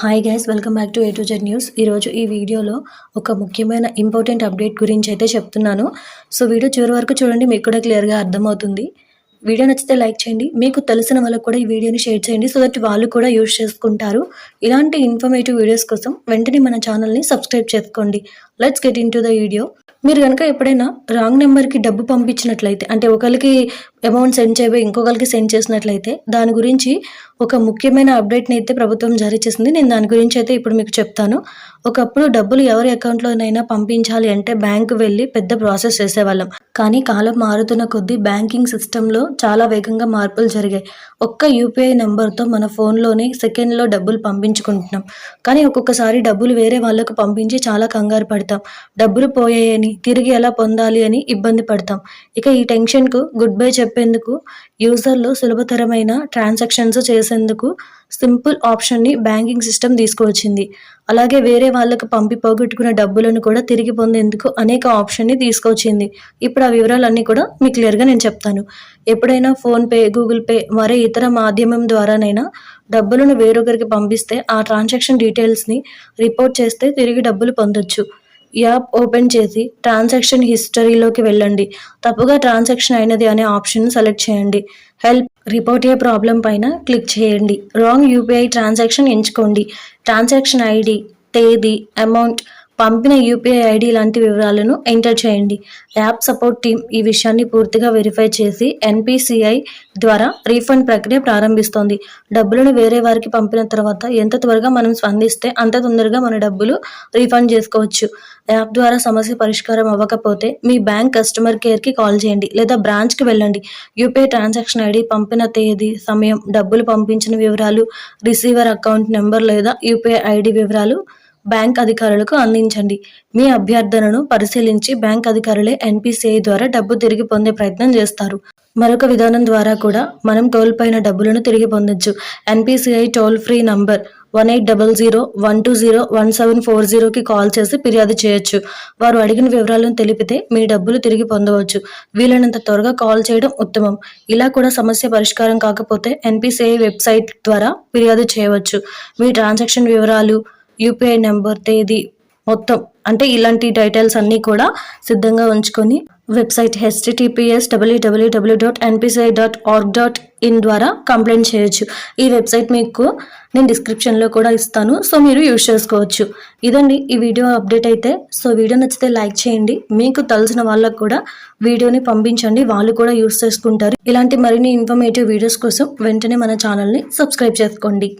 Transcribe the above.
Hi guys welcome back to A to Z news ఈరోజు ఈ వీడియోలో ఒక ముఖ్యమైన ఇంపార్టెంట్ అప్డేట్ గురించి అయితే చెప్తున్నాను. సో వీడియో చివరి వరకు చూడండి మీకు కూడా క్లియర్గా అర్థమవుతుంది. వీడియో నచ్చితే లైక్ చేయండి మీకు తెలిసిన వాళ్ళకు కూడా ఈ వీడియోని షేర్ చేయండి సో దట్ వాళ్ళు కూడా యూజ్ చేసుకుంటారు. ఇలాంటి ఇన్ఫర్మేటివ్ వీడియోస్ కోసం వెంటనే మన ఛానల్ని సబ్స్క్రైబ్ చేసుకోండి. Let's get into the video మీరు కనుక ఎప్పుడైనా రాంగ్ నెంబర్కి డబ్బు పంపించినట్లయితే అంటే ఒకరికి అమౌంట్ సెండ్ చేయబోయి ఇంకొకరికి సెండ్ చేసినట్లయితే దాని గురించి ఒక ముఖ్యమైన అప్డేట్ని అయితే ప్రభుత్వం జారీ చేసింది. నేను దాని గురించి అయితే ఇప్పుడు మీకు చెప్తాను. ఒకప్పుడు డబ్బులు ఎవరి అకౌంట్లోనైనా పంపించాలి అంటే బ్యాంకు వెళ్ళి పెద్ద ప్రాసెస్ చేసేవాళ్ళం. కానీ కాలం మారుతున్న కొద్దీ బ్యాంకింగ్ సిస్టంలో చాలా వేగంగా మార్పులు జరిగాయి. ఒక్క యూపీఐ నెంబర్తో మన ఫోన్లోనే సెకండ్లో డబ్బులు పంపించుకుంటున్నాం. కానీ ఒక్కొక్కసారి డబ్బులు వేరే వాళ్ళకు పంపించి చాలా కంగారు పడతాం. డబ్బులు పోయాయని తిరిగి ఎలా పొందాలి అని ఇబ్బంది పడతాం. ఇక ఈ టెన్షన్కు గుడ్ బై చెప్పేందుకు యూజర్లు సులభతరమైన ట్రాన్సాక్షన్స్ చేసేందుకు సింపుల్ ఆప్షన్ని బ్యాంకింగ్ సిస్టమ్ తీసుకువచ్చింది. అలాగే వేరే వాళ్ళకు పంపి పోగొట్టుకున్న డబ్బులను కూడా తిరిగి పొందేందుకు అనేక ఆప్షన్ని తీసుకొచ్చింది ఇప్పుడు ఆ వివరాలన్నీ కూడా మీకు క్లియర్గా నేను చెప్తాను. ఎప్పుడైనా ఫోన్పే గూగుల్ పే మరే ఇతర మాధ్యమం ద్వారానైనా డబ్బులను వేరొకరికి పంపిస్తే ఆ ట్రాన్సాక్షన్ డీటెయిల్స్ని రిపోర్ట్ చేస్తే తిరిగి డబ్బులు పొందొచ్చు. యాప్ ఓపెన్ చేసి ట్రాన్సాక్షన్ హిస్టరీలోకి వెళ్ళండి. తప్పుగా ట్రాన్సాక్షన్ అయినది అనే ఆప్షన్ సెలెక్ట్ చేయండి. హెల్ప్ రిపోర్ట్ ఏ ప్రాబ్లం పైన క్లిక్ చేయండి. రాంగ్ యూపీఐ ట్రాన్సాక్షన్ ఎంచుకోండి. ట్రాన్సాక్షన్ ఐడి తేదీ అమౌంట్ పంపిన యూపీఐ ఐడి లాంటి వివరాలను ఎంటర్ చేయండి. యాప్ సపోర్ట్ టీం ఈ విషయాన్ని పూర్తిగా వెరిఫై చేసి ఎన్పిసిఐ ద్వారా రీఫండ్ ప్రక్రియ ప్రారంభిస్తోంది. డబ్బులను వేరే వారికి పంపిన తర్వాత ఎంత త్వరగా మనం స్పందిస్తే అంత తొందరగా మన డబ్బులు రీఫండ్ చేసుకోవచ్చు. యాప్ ద్వారా సమస్య పరిష్కారం అవ్వకపోతే మీ బ్యాంక్ కస్టమర్ కేర్కి కాల్ చేయండి లేదా బ్రాంచ్కి వెళ్ళండి. యూపీఐ ట్రాన్సాక్షన్ ఐడి పంపిన తేదీ సమయం డబ్బులు పంపించిన వివరాలు రిసీవర్ అకౌంట్ నెంబర్ లేదా యూపీఐ ఐడి వివరాలు బ్యాంక్ అధికారులకు అందించండి. మీ అభ్యర్థనను పరిశీలించి బ్యాంక్ అధికారులే ఎన్పిసిఐ ద్వారా డబ్బు తిరిగి పొందే ప్రయత్నం చేస్తారు. మరొక విధానం ద్వారా కూడా మనం కోల్పోయిన డబ్బులను తిరిగి పొందొచ్చు. NPCI toll free number one eight double zero one two zero one seven four జీరోకి కాల్ చేసి ఫిర్యాదు చేయొచ్చు. వారు అడిగిన వివరాలను తెలిపితే మీ డబ్బులు తిరిగి పొందవచ్చు. వీలైనంత త్వరగా కాల్ చేయడం ఉత్తమం. ఇలా కూడా సమస్య పరిష్కారం కాకపోతే ఎన్పిసిఐ వెబ్సైట్ ద్వారా ఫిర్యాదు చేయవచ్చు. మీ ట్రాన్సాక్షన్ వివరాలు యూపీఐ నెంబర్ తేదీ మొత్తం అంటే ఇలాంటి డీటెయిల్స్ అన్నీ కూడా సిద్ధంగా ఉంచుకొని website HTTPS WWW dot NPCI dot org dot in ద్వారా కంప్లైంట్ చేయొచ్చు. ఈ వెబ్సైట్ మీకు నేను డిస్క్రిప్షన్లో కూడా ఇస్తాను. సో మీరు యూజ్ చేసుకోవచ్చు. ఇదండి ఈ వీడియో అప్డేట్ అయితే. సో వీడియో నచ్చితే లైక్ చేయండి. మీకు తెలిసిన వాళ్ళకు కూడా వీడియోని పంపించండి. వాళ్ళు కూడా యూజ్ చేసుకుంటారు. ఇలాంటి మరిన్ని ఇన్ఫర్మేటివ్ వీడియోస్ కోసం వెంటనే మన ఛానల్ని సబ్స్క్రైబ్ చేసుకోండి.